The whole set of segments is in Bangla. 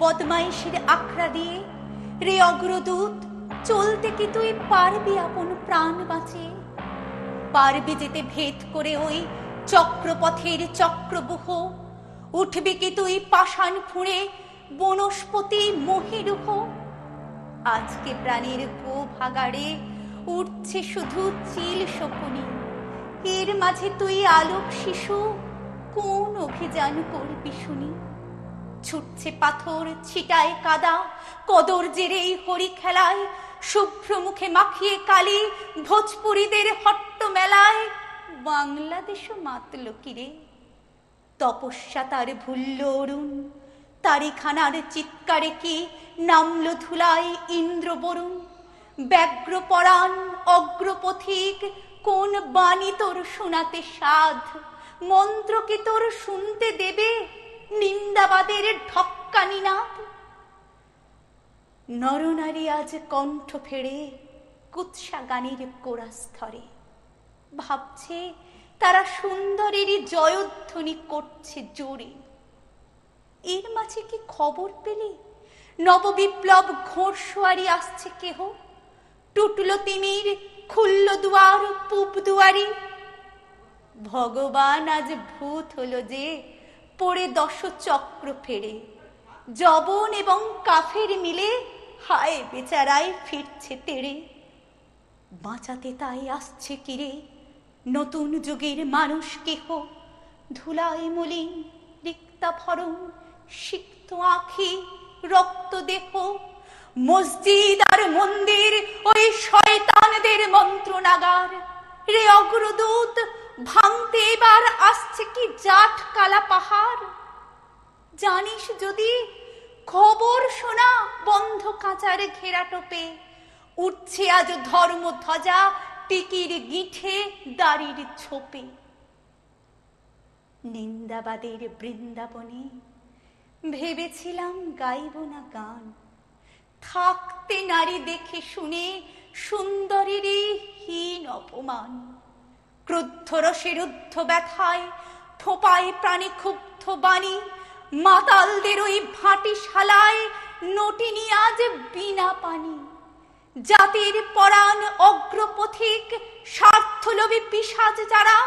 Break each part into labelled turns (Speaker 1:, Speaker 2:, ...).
Speaker 1: বদমাইশের আখড়া দিয়ে রে অগ্রদূত, চলতে কি তুই পারবি আপন প্রাণ বাঁচিয়ে পারবি যেতে ভেদ করে ওই চক্রপথের চক্রবুহ উঠবি কি তুই পাষাণ ফুঁড়ে বনস্পতি মহিরুহ? আজকে প্রাণীর গো ভাগাড়ে উঠছে শুধু চিল শকুনি। এর মাঝে তুই আলোক শিশু? কোন অভিযান করবি শুনি? ছুটছে পাথর, ছিটায় কাদা, কদর জেরে হরি খেলায়, শুভ্র মুখে মাখিয়ে কালি, ভোজপুরীদের হট্ট মেলায়। বাংলাদেশও মাতল কিরে তপস্যা তার ভুল্ল অরুণ, তারিখানার চিৎকারে কি নামল ধুলায় ইন্দ্র বরুণ? ব্যগ্র পরাণ, অগ্রপথিক, কোন বাণী তোর শোনাতে সাধ? মন্ত্র কি তোর শুনতে দেবে, নিন্দাবাদের ঢক্কানি নাদ নরনারী আজ কণ্ঠ ফেড়ে, কুৎসা গানের কোরাস ধরে ভাবছে তারা সুন্দরেরই জয়ধ্বনি করছে জোরে। এর মাঝে কি খবর পেলে? নববিপ্লব ঘোড়সোয়ারি আসছে কেহ? টুটলো তিমির, খুলল দুয়ার, পূব দুয়ারি। ভগবান আজ ভূত হলো যে, পড়ে দশ চক্র ফেরে। জবন এবং কাফের মিলে হায় বেচারায় ফিরছে তেড়ে। বাঁচাতে তাই আসছে কিরে, নতুন যুগের মানুষ কেহ? ধুলায় মলিন রিক্তা ভরণ সিক্ত আখি, রক্ত দেহ। মসজিদ আর মন্দির ওই শয়তানদের মন্ত্রণাগার। রে অগ্রদূত ভাঙতে এবার আসছে কি জাট কালা পাহাড়? জানিস যদি, খবর শোনা বন্ধ কাঁচার ঘেরা টোপে। উঠছে আজ ধর্ম ধ্বজা টিকির গিঠে দাড়ির ছোপে। নিন্দাবাদের বৃন্দাবনে ভেবেছিলাম গাইব না গান। থাকতে নারী দেখে শুনে সুন্দরীর হীন অপমান। ক্রুদ্ধ রসের উদ্ধ ব্যথায় ফোপায় প্রাণী ক্ষুব্ধ বাণী, মাতালদের ওই ভাটি শালায় নটিনি আজ বিনা পানি। জাতির পরাণ অগ্রপথিক স্বার্থলোভী পিসাজ যারা,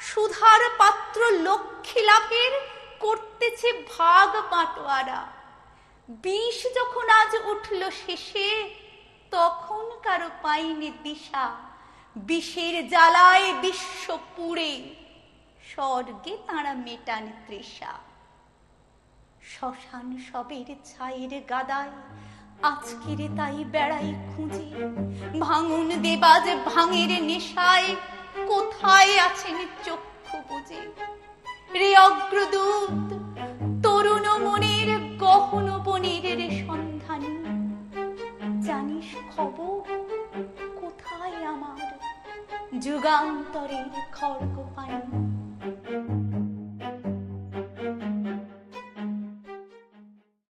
Speaker 1: সুধার পাত্র লক্ষ্মী লাভের করতেছে ভাগ বাটোয়ারা। বিষ যখন আজ উঠল শেষে, তখন কারও পাইনি দিশা বিষের জ্বালায় বিশ্ব পুড়ে, স্বর্গে তাঁরা মেটান তৃষা। শ্মশান সবের ছায়ের গাদায়, আজকের তাই বেড়াই খুঁজে। ভাঙুন দেবাজ ভাঙের নেশায়, কোথায় আছেন চক্ষু বুঝে রে অগ্রদূত, তরুণ মনের গহন বনের রে কোথায় আমার যুগান্তরের খড়গ পানি